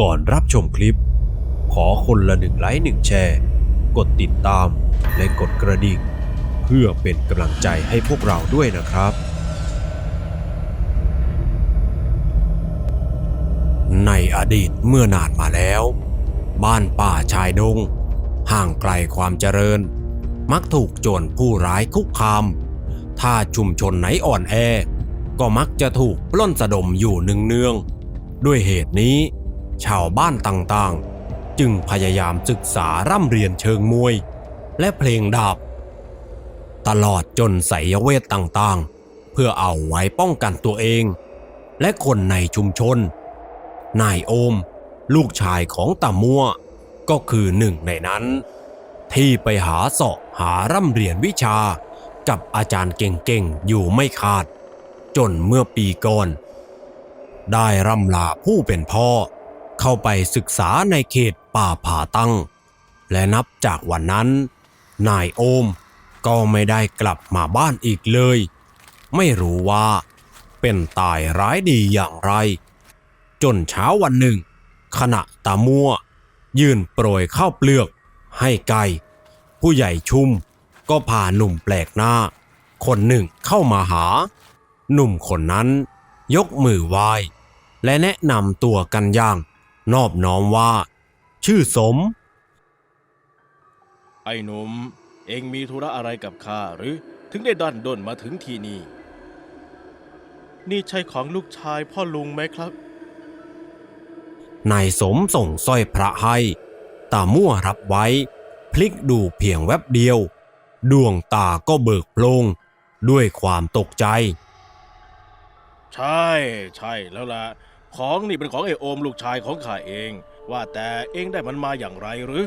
ก่อนรับชมคลิป ขอคนละหนึ่งไลค์หนึ่งแชร์ กดติดตามและกดกระดิ่ง เพื่อเป็นกำลังใจให้พวกเราด้วยนะครับ ในอดีตเมื่อนานมาแล้ว บ้านป่าชายดง ห่างไกลความเจริญ มักถูกโจรผู้ร้ายคุกคาม ถ้าชุมชนไหนอ่อนแอ ก็มักจะถูกปล้นสะดมอยู่เนืองๆด้วยเหตุนี้ ชาวบ้านต่างๆ จึงพยายามศึกษาร่ำเรียนเชิงมวย และเพลงดาบ ตลอดจนไสยเวทต่างๆ เพื่อเอาไว้ป้องกันตัวเอง และคนในชุมชน นายโอม ลูกชายของตามัวก็คือหนึ่งในนั้น ที่ไปหาเสาะหาร่ำเรียนวิชากับอาจารย์เก่งๆ อยู่ไม่ขาด จนเมื่อปีก่อน ได้ร่ำลาผู้เป็นพ่อ เข้าไปศึกษาในเขตป่าผาตั้ง และนับจากวันนั้น นายโอมก็ไม่ได้กลับมาบ้านอีกเลย ไม่รู้ว่าเป็นตายร้ายดีอย่างไร จนเช้าวันหนึ่ง ขณะตามัว ยืนโปรยข้าวเปลือก ให้ไก่ผู้ใหญ่ชุมก็พาหนุ่มแปลกหน้า คนหนึ่งเข้ามาหา หนุ่มคนนั้น ยกมือไหว้และแนะนำตัวกันอย่าง นอบน้อมว่า ชื่อสม ไอ้หนุ่มเองมีธุระอะไรกับข้าหรือถึงได้ดันด้นมาถึงที่นี่ นี่ใช่ของลูกชายพ่อลุงไหมครับ นายสมส่งสร้อยพระให้ตามั่วรับไว้ พลิกดูเพียงแวบเดียว ดวงตาก็เบิกโพลงด้วยความตกใจ ใช่ ใช่แล้วล่ะ ของนี่เป็นของไอ้โอมลูกชายของข้าเอง ว่าแต่เองได้มันมาอย่างไรหรือ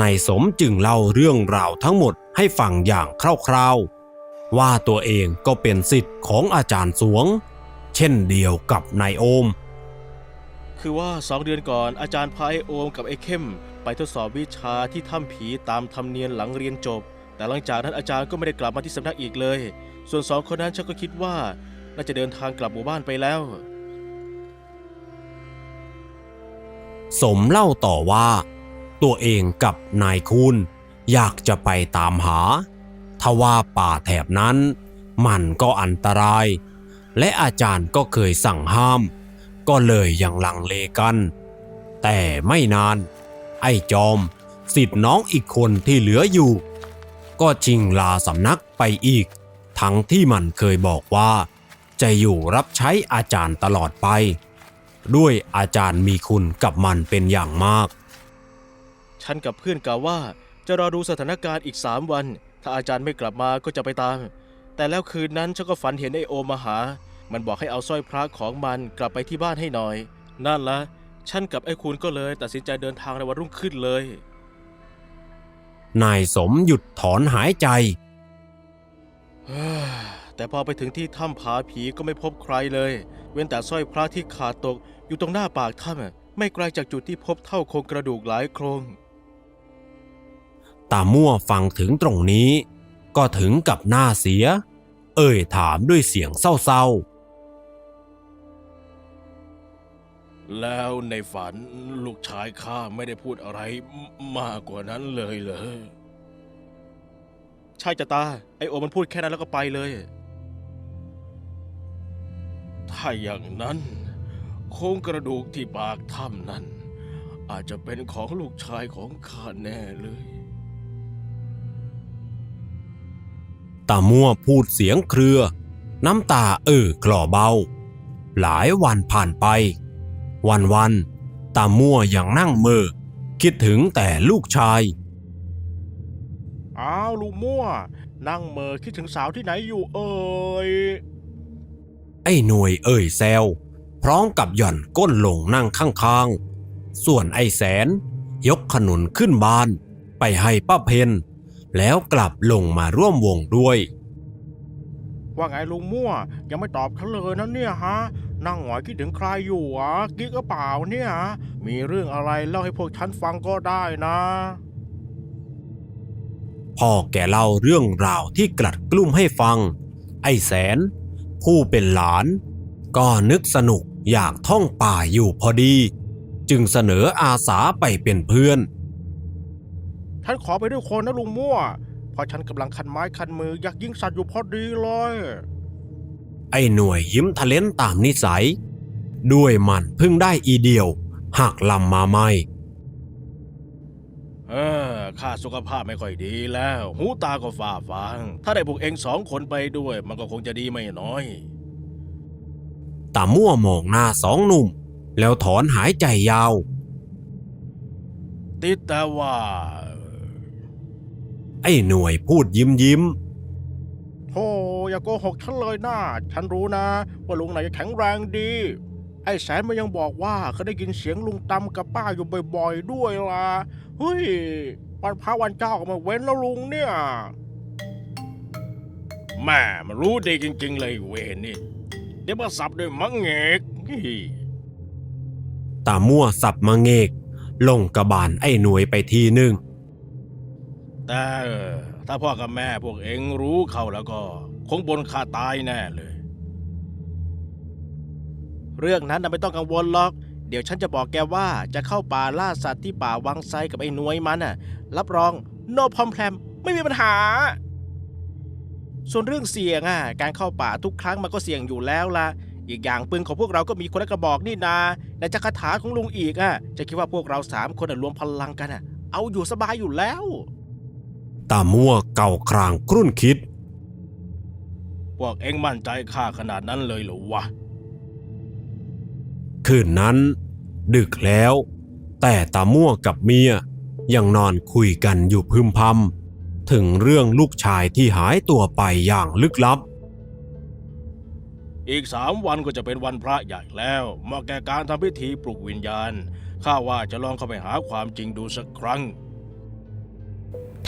นายสมจึงเล่าเรื่องราวทั้งหมดให้ฟังอย่างคร่าวๆ ว่าตัวเองก็เป็นสิทธิ์ของอาจารย์สวง เช่นเดียวกับนายโอม คือว่าสองเดือนก่อนอาจารย์พาไอ้โอมกับไอ้เข้ม ไปทดสอบวิชาที่ถ้ำผีตามธรรมเนียมหลังเรียนจบ แต่หลังจากนั้นอาจารย์ก็ไม่ได้กลับมาที่สำนักอีกเลย ส่วนสองคนนั้นฉันก็คิดว่า น่าจะเดินทางกลับหมู่บ้านไปแล้ว สมเล่าต่อว่า ตัวเองกับนายคุณอยากจะไปตามหาทว่าป่าแถบนั้น มันก็อันตราย และอาจารย์ก็เคยสั่งห้าม ก็เลยยังลังเลกัน แต่ไม่นาน ไอ้จอมสิทธิ์น้องอีกคนที่เหลืออยู่ ก็ชิงลาสำนักไปอีก ทั้งที่มันเคยบอกว่า จะอยู่รับใช้อาจารย์ตลอดไป ด้วยอาจารย์มีคุณกับมันเป็นอย่างมาก ฉันกับเพื่อนกล่าวว่าจะรอดูสถานการณ์อีกสามวัน ถ้าอาจารย์ไม่กลับมาก็จะไปตาม แต่แล้วคืนนั้นฉันก็ฝันเห็นไอโอมมาหา มันบอกให้เอาสร้อยพระของมันกลับไปที่บ้านให้หน่อย นั่นละฉันกับไอ้คุณก็เลยตัดสินใจเดินทางในวันรุ่งขึ้นเลย นายสมหยุดถอนหายใจ แต่พอไปถึงที่ถ้ำผาผีก็ไม่พบใครเลย เว้นแต่สร้อยพระที่ขาดตก อยู่ตรงหน้าปากถ้ำไม่ไกลจากจุดที่พบเท่าโครงกระดูกหลายโครง ตามั่วฟังถึงตรงนี้ ก็ถึงกับหน้าเสีย เอ่ยถามด้วยเสียงเศร้าแล้วในฝันลูกชายข้าไม่ได้พูดอะไรมากกว่านั้นเลยเหรอใช่จะตา ไอโอมันพูดแค่นั้นแล้วก็ไปเลย ถ้าอย่างนั้น โครงกระดูกที่ปากถ้ำนั้น อาจจะเป็นของลูกชายของข้าแน่เลยๆตามั่วพูดเสียงเครือ น้ำตาเอ่อกล่อเบา หลายวันผ่านไป วันวันๆตามั่วยังนั่งเมอคิดถึงแต่ลูกชาย อ้าวลุงมั่ว นั่งเมอคิดถึงสาวที่ไหนอยู่เอ่ยไอ้หน่วยเอ่ยแซว พร้อมกับหย่อนก้นลงนั่งข้างๆ ส่วนไอ้แสน ยกขนุนขึ้นบ้าน ไปให้ป้าเพนแล้วกลับลงมาร่วมวงด้วย ว่าไงลุงมั่วยังไม่ตอบเขาเลยนะเนี่ยฮะนั่งหงอยคิดถึงใครอยู่อะกิ๊กก็เปล่าเนี่ย มีเรื่องอะไรเล่าให้พวกฉันฟังก็ได้นะพ่อแกเล่าเรื่องราวที่กลัดกลุ้มให้ฟัง ไอ้แสน ผู้เป็นหลาน ก็นึกสนุก อยากท่องป่าอยู่พอดี จึงเสนออาสาไปเป็นเพื่อน ฉันขอไปด้วยคนนะลุงมั่ว เพราะฉันกำลังคันไม้คันมืออยากยิงสัตว์อยู่พอดีเลย ไอ้หน่วยยิ้มทะเลนตามนิสัย ด้วยมันเพิ่งได้อีเดียวหักลำมาไม่เออข้าสุขภาพไม่ค่อยดีแล้ว หูตาก็ฝ้าฟาง ถ้าได้พวกเองสองคนไปด้วย มันก็คงจะดีไม่น้อย ตามั่วมองหน้าสองหนุ่ม แล้วถอนหายใจยาว ติดแต่ว่า ไอ้หน่วยพูดยิ้มยิ้มโธ่อย่าโกหกฉันเลยนะฉันรู้นะ ว่าลุงไหนจะแข็งแรงดี ไอ้แสนมันยังบอกว่าเขาได้ยินเสียงลุงตำกับป้าอยู่บ่อยๆด้วยล่ะเฮ้ยวันพระวันเจ้าก็ไมาเว้นแล้วลุงเนี่ยแม่มันรู้ดีจริงๆเลยเวรนี่ เดี๋ยวมาสับด้วยมังเงกอี้ตามั่วสับมาเงก ลงกระบาลไอ้หน่วยไปทีหนึ่งแต่เออถ้าพ่อกับแม่พวกเองรู้เข้าแล้วก็ คงบนข้าตายแน่เลย เรื่องนั้นน่ะไม่ต้องกังวลหรอก เดี๋ยวฉันจะบอกแกว่าจะเข้าป่าล่าสัตว์ที่ป่าวังไซกับไอ้หนวยมันน่ะ รับรอง no problem ไม่มีปัญหา ส่วนเรื่องเสี่ยงอะการเข้าป่าทุกครั้งมันก็เสี่ยงอยู่แล้วล่ะอีกอย่างปืนของพวกเราก็มีคนละกระบอกนี่นาในจักรถาของลุงอีกอะจะคิดว่าพวกเราสามคนน่ะรวมพลังกันอะ เอาอยู่สบายอยู่แล้วตามั่วเก่าครางครุ่นคิด พวกเอ็งมั่นใจข้าขนาดนั้นเลยเหรอวะ คืนนั้น ดึกแล้ว แต่ตามั่วกับเมียยังนอนคุยกันอยู่พึมพำ ถึงเรื่องลูกชายที่หายตัวไปอย่างลึกลับ อีกสามวันก็จะเป็นวันพระใหญ่แล้วเหมาะแก่การทำพิธีปลุกวิญญาณ ข้าว่าจะลองเข้าไปหาความจริงดูสักครั้ง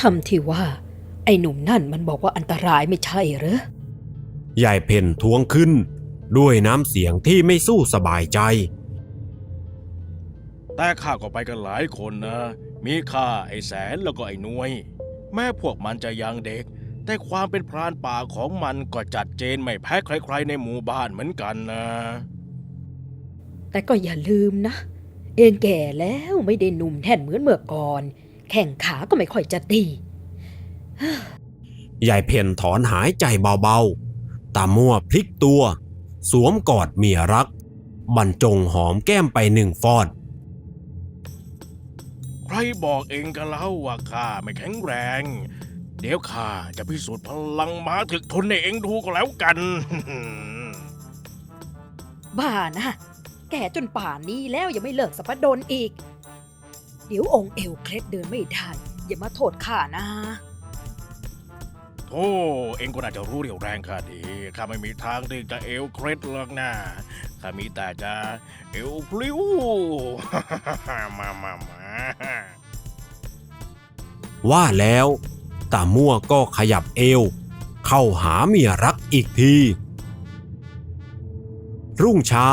ทำที่ว่า ไอ้หนุ่มนั่นมันบอกว่าอันตรายไม่ใช่เหรอยายเพ่นทวงขึ้น ด้วยน้ำเสียงที่ไม่สู้สบายใจ แต่ข้าก็ไปกันหลายคนนะ มีข้าไอ้แสนแล้วก็ไอ้หนวย แม้พวกมันจะยังเด็ก แต่ความเป็นพรานป่าของมันก็จัดเจนไม่แพ้ใครๆในหมู่บ้านเหมือนกันนะ แต่ก็อย่าลืมนะ เองแก่แล้วไม่ได้หนุ่มแท่นเหมือนเมื่อก่อน แข่งขาก็ไม่ค่อยจะดียายเพ่นถอนหายใจเบาๆ ตามั่วพลิกตัว สวมกอดเมียรัก บรรจงหอมแก้มไปหนึ่งฟอด ใครบอกเองกันแล้วว่าข้าไม่แข็งแรง เดี๋ยวข้าจะพิสูจน์พลังม้าถึกทนให้เองดูก็แล้วกัน บ้านะ แก่จนป่านนี้แล้วยังไม่เลิกสัพดนอีก เดี๋ยวองค์เอวเคล็ดเดินไม่ได้ อย่ามาโทษข้านะโธ่เองก็น่าจะรู้เรี่ยวแรงข้าดีข้าไม่มีทางที่จะเอวเคล็ดหรอกนะข้ามีแต่จะเอวพลิ้วมามามา ว่าแล้วตามั่วก็ขยับเอว เข้าหาเมียรักอีกที รุ่งเช้า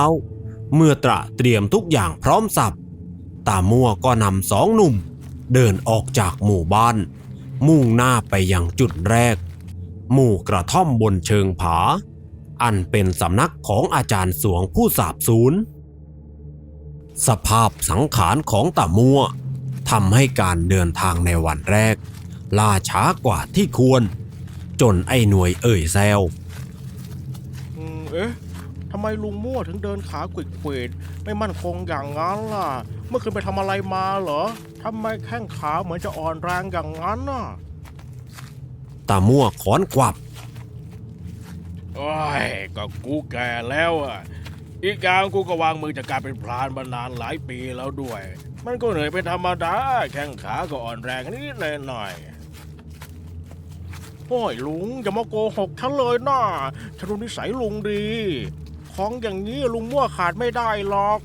เมื่อตระเตรียมทุกอย่างพร้อมสับตามั่วก็นำสองหนุ่ม เดินออกจากหมู่บ้าน มุ่งหน้าไปยังจุดแรก หมู่กระท่อมบนเชิงผา อันเป็นสำนักของอาจารย์สวงผู้สาบสูญสภาพสังขารของตามั่ว ทำให้การเดินทางในวันแรก ล่าช้ากว่าที่ควร จนไอ้หน่วยเอ่ยแซวอืมเอ๊ะทำไมลุงมั่วถึงเดินขาเกวดๆไม่มั่นคงอย่างนั้นล่ะ เมื่อคืนไปทำอะไรมาเหรอทำไมแข้งขาเหมือนจะอ่อนแรงอย่างนั้นน่ะตามั่วขอนกวับโอ้ยก็กูแก่แล้วอะ อีกอย่างกูก็วางมือจากการเป็นพรานมานานหลายปีแล้วด้วย มันก็เหนื่อยเป็นธรรมดา แข้งขาก็อ่อนแรงนิดหน่อยๆโอ้ยลุงอย่ามาโกหกฉันเลยนะฉันรู้นิสัยลุงดี ของอย่างนี้ลุงมั่วขาดไม่ได้หรอก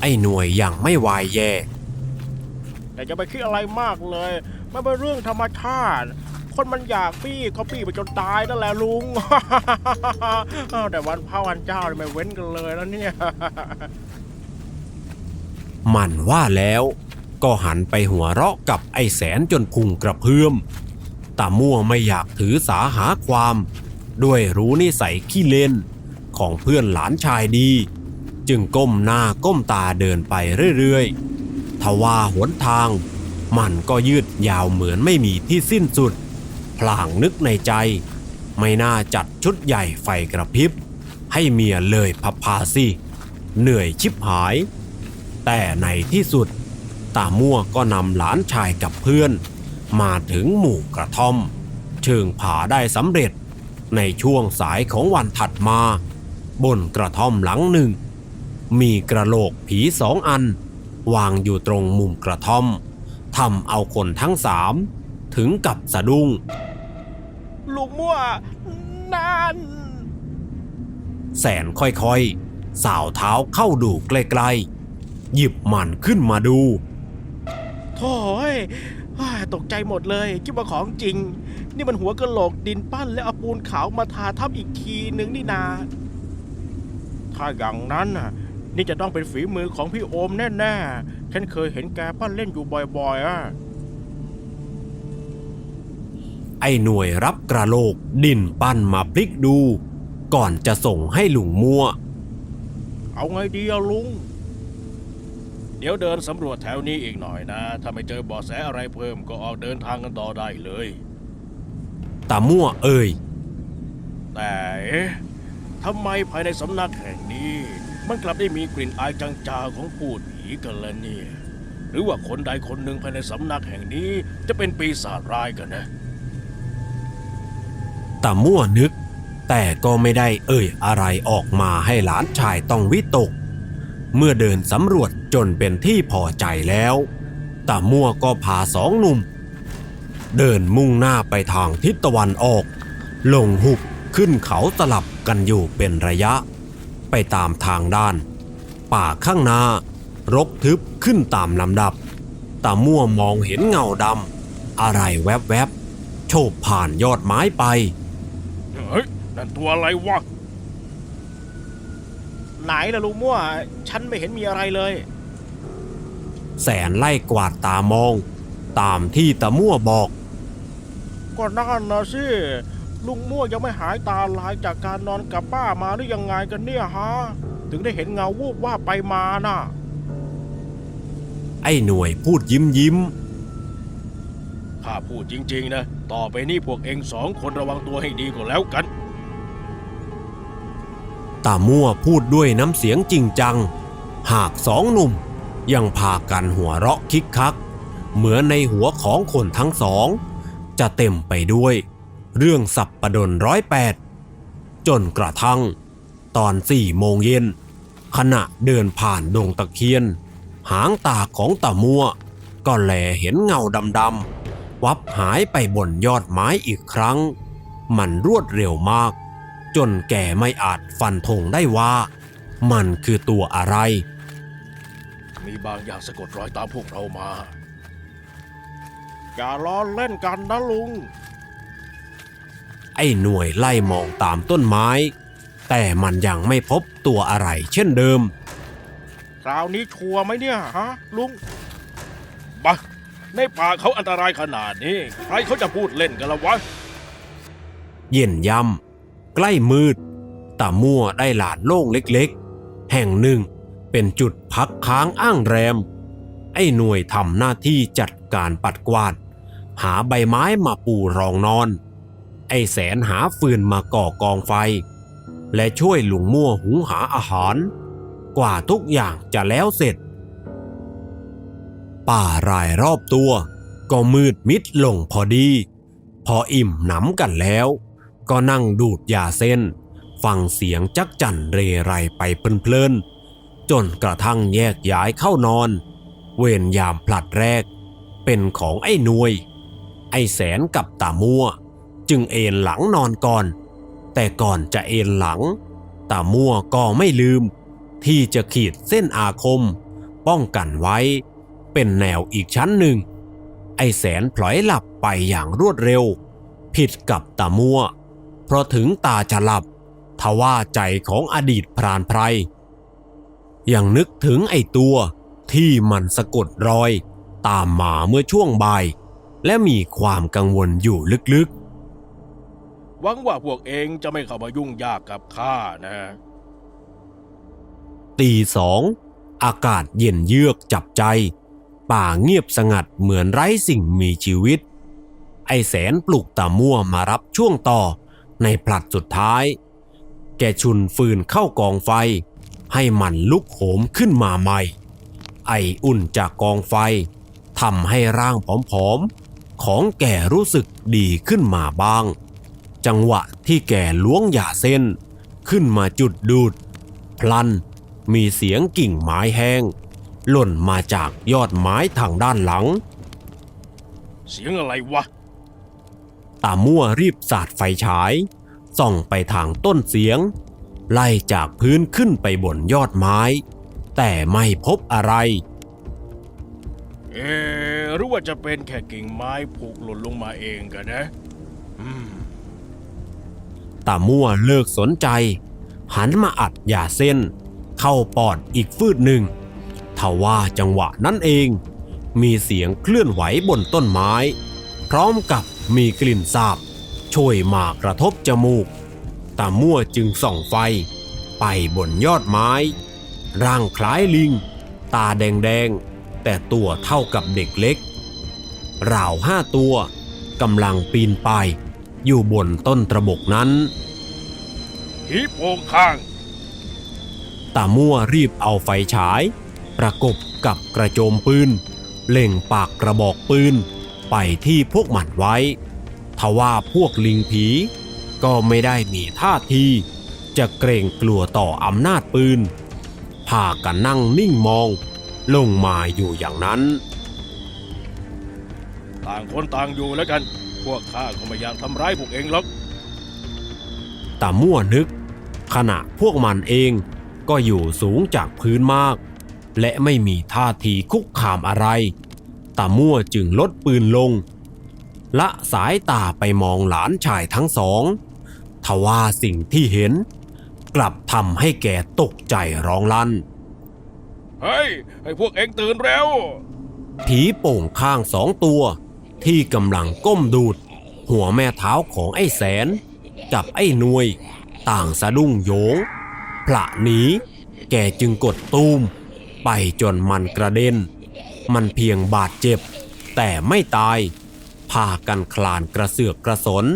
ไอ้หน่วยอย่างไม่วายแย่แต่จะไปคิดอะไรมากเลย มันเป็นเรื่องธรรมชาติ คนมันอยากปี้ก็ปี้ไปจนตายนั่นแหละลุง แต่วันพระวันเจ้าไม่เว้นกันเลยแล้วเนี่ยมันว่าแล้วก็หันไปหัวเราะกับไอ้แสนจนพุงกระเพื่อมตามั่วไม่อยากถือสาหาความ ด้วยรู้นิสัยขี้เล่นของเพื่อนหลานชายดี จึงก้มหน้าก้มตาเดินไปเรื่อยๆทว่าหนทาง มันก็ยืดยาวเหมือนไม่มีที่สิ้นสุด พลางนึกในใจ ไม่น่าจัดชุดใหญ่ไฟกระพริบ ให้เมียเลยพับพาสิเหนื่อยชิบหาย แต่ในที่สุด ตามั่วก็นำหลานชายกับเพื่อน มาถึงหมู่กระท่อม เชิงผาได้สำเร็จ ในช่วงสายของวันถัดมา บนกระท่อมหลังหนึ่ง มีกระโหลกผีสองอัน วางอยู่ตรงมุมกระท่อมทำเอาคนทั้งสามถึงกับสะดุ้งลุง มั่วนั่นแสนค่อยๆ สาวเท้าเข้าดูใกล้ๆ หยิบมันขึ้นมาดูโถ่เอ้ยตกใจหมดเลยคิดว่าของจริง นี่มันหัวกระโหลกดินปั้นและเอาปูนขาวมาทาทับอีกทีหนึ่งนี่นา ถ้าอย่างนั้นนี่จะต้องเป็นฝีมือของพี่โอมแน่ๆ ฉันเคยเห็นแกปั้นเล่นอยู่บ่อยๆอะ ไอ้หน่วยรับกระโหลกดินปั้นมาพลิกดู ก่อนจะส่งให้ลุงมั่วเอาไงดีอะลุง เดี๋ยวเดินสำรวจแถวนี้อีกหน่อยนะ ถ้าไม่เจอเบาะแสอะไรเพิ่มก็ออกเดินทางกันต่อได้เลย ตามั่วเอ่ย แต่เอ๊ะทำไมภายในสำนักแห่งนี้ มันกลับได้มีกลิ่นอายจางๆของพูดผีกันล่ะเนี่ย หรือว่าคนใดคนหนึ่งภายในสำนักแห่งนี้จะเป็นปีศาจร้ายกันนะ ตามั่วนึก แต่ก็ไม่ได้เอ่ยอะไรออกมาให้หลานชายต้องวิตก เมื่อเดินสำรวจจนเป็นที่พอใจแล้วตามั่วก็พาสองหนุ่ม เดินมุ่งหน้าไปทางทิศตะวันออก ลงหุบขึ้นเขาสลับกันอยู่เป็นระยะ ไปตามทางด้าน ป่าข้างหน้ารกทึบขึ้นตามลำดับตามั่วมองเห็นเงาดำอะไรแวบๆโฉบผ่านยอดไม้ไป นั่นตัวอะไรวะ ไหนล่ะลุงมั่ว ฉันไม่เห็นมีอะไรเลย แสนไล่กวาดตามอง ตามที่ตามั่วบอก ก็นั่นนะสิลุงมั่วยังไม่หายตาลายจากการนอนกับป้ามาหรือยังไงกันเนี่ยฮะ ถึงได้เห็นเงาวูบว่าบไปมาน่ะ ไอ้หน่วยพูดยิ้มยิ้มข้าพูดจริง ๆ นะ ต่อไปนี้พวกเองสองคนระวังตัวให้ดีก็แล้วกัน ตามั่วพูดด้วยน้ำเสียงจริงจัง หากสองหนุ่มยังพากันหัวเราะคิกคัก เหมือนในหัวของคนทั้งสอง จะเต็มไปด้วย เรื่องสับประดนร้อยแปดจนกระทั่ง ตอนสี่โมงเย็น ขณะเดินผ่านดงตะเคียน หางตาของตามัวก็แลเห็นเงาดำๆวับหายไปบนยอดไม้อีกครั้ง มันรวดเร็วมาก จนแกไม่อาจฟันธงได้ว่า มันคือตัวอะไร มีบางอย่างสะกดรอยตามพวกเรามา อย่าล้อเล่นกันนะลุง ไอ้หน่วยไล่มองตามต้นไม้ แต่มันยังไม่พบตัวอะไรเช่นเดิม คราวนี้ชัวร์ไหมเนี่ยฮะลุงบะในป่าเขาอันตรายขนาดนี้ ใครเขาจะพูดเล่นกันละวะ เย็นยำ ใกล้มืดตามั่วได้หลานโล่งเล็กๆ แห่งหนึ่งเป็นจุดพักค้างอ้างแรม ไอ้หน่วยทำหน้าที่จัดการปัดกวาด หาใบไม้มาปูรองนอน ไอ้แสนหาฟืนมาก่อกองไฟ และช่วยหลุงมั่วหุงหาอาหาร กว่าทุกอย่างจะแล้วเสร็จ ป่ารายรอบตัว ก็มืดมิดลงพอดี พออิ่มหนำกันแล้ว ก็นั่งดูดยาเส้น ฟังเสียงจักจั่นเรไรไปเพลินๆจนกระทั่งแยกย้ายเข้านอน เวรยามผลัดแรก เป็นของไอ้หนวย ไอ้แสนกับตามัวจึงเอนหลังนอนก่อน แต่ก่อนจะเอนหลังตามัวก็ไม่ลืม ที่จะขีดเส้นอาคม ป้องกันไว้ เป็นแนวอีกชั้นหนึ่ง ไอ้แสนพลอยหลับไปอย่างรวดเร็ว ผิดกับตามัว เพราะถึงตาจะหลับทว่าใจของอดีตพรานไพรยังนึกถึงไอ้ตัวที่มันสะกดรอย ตามมาเมื่อช่วงบ่าย และมีความกังวลอยู่ลึกหวังว่าพวกเองจะไม่เข้ามายุ่งยากกับข้านะตีสองอากาศเย็นเยือกจับใจ ป่าเงียบสงัดเหมือนไร้สิ่งมีชีวิต ไอแสนปลุกตามั่วมารับช่วงต่อ ในผลัดสุดท้าย แกชุนฟืนเข้ากองไฟ ให้มันลุกโหมขึ้นมาใหม่ ไออุ่นจากกองไฟทำให้ร่างผอมๆ ของแกรู้สึกดีขึ้นมาบ้าง จังหวะที่แกล้วงหย่าเส้น ขึ้นมาจุดดูด พลัน มีเสียงกิ่งไม้แห้ง หล่นมาจากยอดไม้ทางด้านหลัง เสียงอะไรวะ ตามั่วรีบสาดไฟฉาย ส่องไปทางต้นเสียง ไล่จากพื้นขึ้นไปบนยอดไม้ แต่ไม่พบอะไร เอะหรือว่าจะเป็นแค่กิ่งไม้ผูกหล่นลงมาเองกันนะอืมตามั่วเลิกสนใจ หันมาอัดยาเส้น เข้าปอดอีกฟืดหนึ่งทว่าจังหวะนั้นเอง มีเสียงเคลื่อนไหวบนต้นไม้ พร้อมกับ มีกลิ่นสาบช่วยมากระทบจมูกตามั่วจึงส่องไฟ ไปบนยอดไม้ ร่างคล้ายลิง ตาแดงๆ แต่ตัวเท่ากับเด็กเล็ก ราวห้าตัวกำลังปีนป่ายอยู่บนต้นตระบกนั้นผีโป่งข้างตามั่วรีบเอาไฟฉาย ประกบกับกระโจมปืน เล็งปากกระบอกปืน ไปที่พวกมันไว้ ทว่าพวกลิงผี ก็ไม่ได้มีท่าที จะเกรงกลัวต่ออำนาจปืน พากันนั่งนิ่งมอง ลงมาอยู่อย่างนั้น ต่างคนต่างอยู่แล้วกัน พวกข้าก็ไม่อยากทำร้ายพวกเองหรอกตามั่วนึก ขณะพวกมันเองก็อยู่สูงจากพื้นมาก และไม่มีท่าทีคุกคามอะไร ตามั่วจึงลดปืนลง ละสายตาไปมองหลานชายทั้งสอง ทว่าสิ่งที่เห็น กลับทำให้แกตกใจร้องลั่น เฮ้ย ให้พวกเองตื่นเร็วผีโป่งข้างสองตัว ที่กำลังก้มดูด หัวแม่เท้าของไอ้แสน กับไอ้หนวย ต่างสะดุ้งโยงพระหนีแกจึงกดตูม ไปจนมันกระเด็น มันเพียงบาดเจ็บ แต่ไม่ตาย พากันคลานกระเสือกกระสน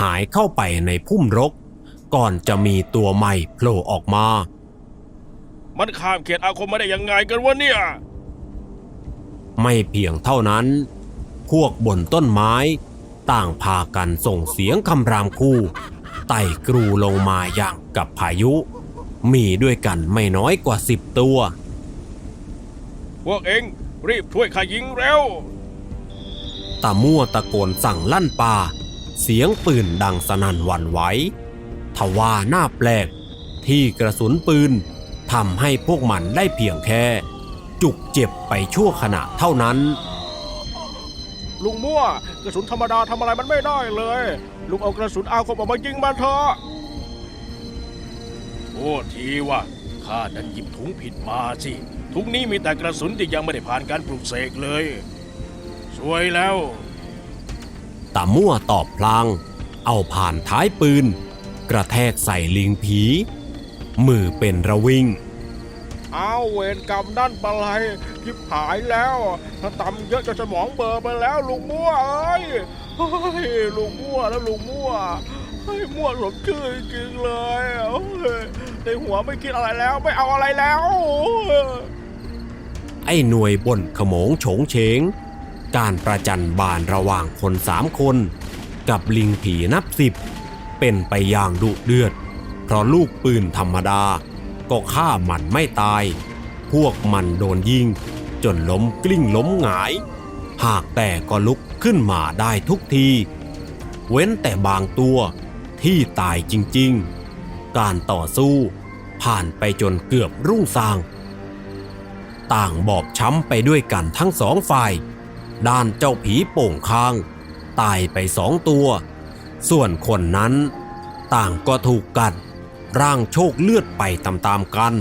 หายเข้าไปในพุ่มรก ก่อนจะมีตัวใหม่โผล่ออกมา มันข้ามเขตอาคมมาได้ยังไงกันวะเนี่ย ไม่เพียงเท่านั้น พวกบนต้นไม้ ต่างพากันส่งเสียงคำรามคู่ ไต่กรูลงมาอย่างกับพายุ มีด้วยกันไม่น้อยกว่าสิบตัวพวกเอง รีบช่วยข้ายิงเร็วตามั่วตะโกนสั่งลั่นป่า เสียงปืนดังสนั่นหวั่นไหวทว่าหน้าแปลก ที่กระสุนปืนทำให้พวกมันได้เพียงแค่ จุกเจ็บไปชั่วขณะเท่านั้น ลุงมั่วกระสุนธรรมดาทำอะไรมันไม่ได้เลย ลุงเอากระสุนอาคมออกมายิงมันเถอะโอ้ทีว่าข้าดันหยิบถุงผิดมาสิ ถุงนี้มีแต่กระสุนที่ยังไม่ได้ผ่านการปลูกเสกเลยสวยแล้วตามั่วตอบพลาง เอาผ่านท้ายปืน กระแทกใส่ลิงผี มือเป็นระวิงเอาเวรกรรมนั่นปะไรทิบหายแล้วถ้าตำเยอะจนสมองเบลอร์ไปแล้วลุงมั่วเอ้ยเฮ้ยลุงมั่วแล้วลุงมั่วเฮ้ยมั่วสมชื่อจริงๆเลยเฮ้ยในหัวไม่คิดอะไรแล้วไม่เอาอะไรแล้ว ไอ้หน่วยบ่นขโมงโฉงเฉง การประจันบานระหว่างคนสามคน กับลิงผีนับสิบ เป็นไปอย่างดุเดือด เพราะลูกปืนธรรมดา ก็ฆ่ามันไม่ตาย พวกมันโดนยิง จนล้มกลิ้งล้มหงาย หากแต่ก็ลุกขึ้นมาได้ทุกที เว้นแต่บางตัวที่ตายจริงๆ การต่อสู้ผ่านไปจนเกือบรุ่งสาง ต่างบอบช้ำไปด้วยกันทั้งสองฝ่าย ด้านเจ้าผีโป่งคาง ตายไปสองตัว ส่วนคนนั้น ต่างก็ถูกกัด ร่างโชคเลือดไปตามๆกัน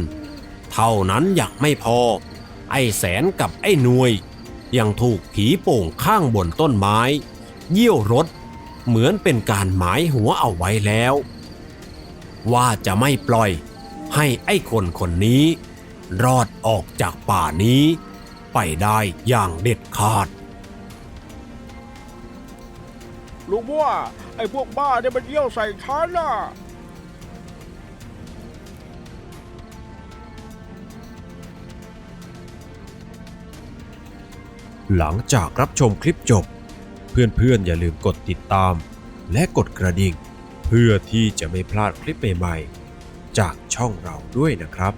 เท่านั้นยังไม่พอ ไอ้แสนกับไอ้หนวย ยังถูกผีโป่งข้างบนต้นไม้ เยี่ยวรถ เหมือนเป็นการหมายหัวเอาไว้แล้ว ว่าจะไม่ปล่อยให้ไอ้คนคนนี้ รอดออกจากป่านี้ ไปได้อย่างเด็ดขาด ลุงว่าไอ้พวกบ้าเนี่ยมันเยี่ยวใส่ฉันน่ะ หลังจากรับชมคลิปจบ เพื่อนๆ อย่าลืมกดติดตาม และกดกระดิ่ง เพื่อที่จะไม่พลาดคลิปใหม่ๆ จากช่องเราด้วยนะครับ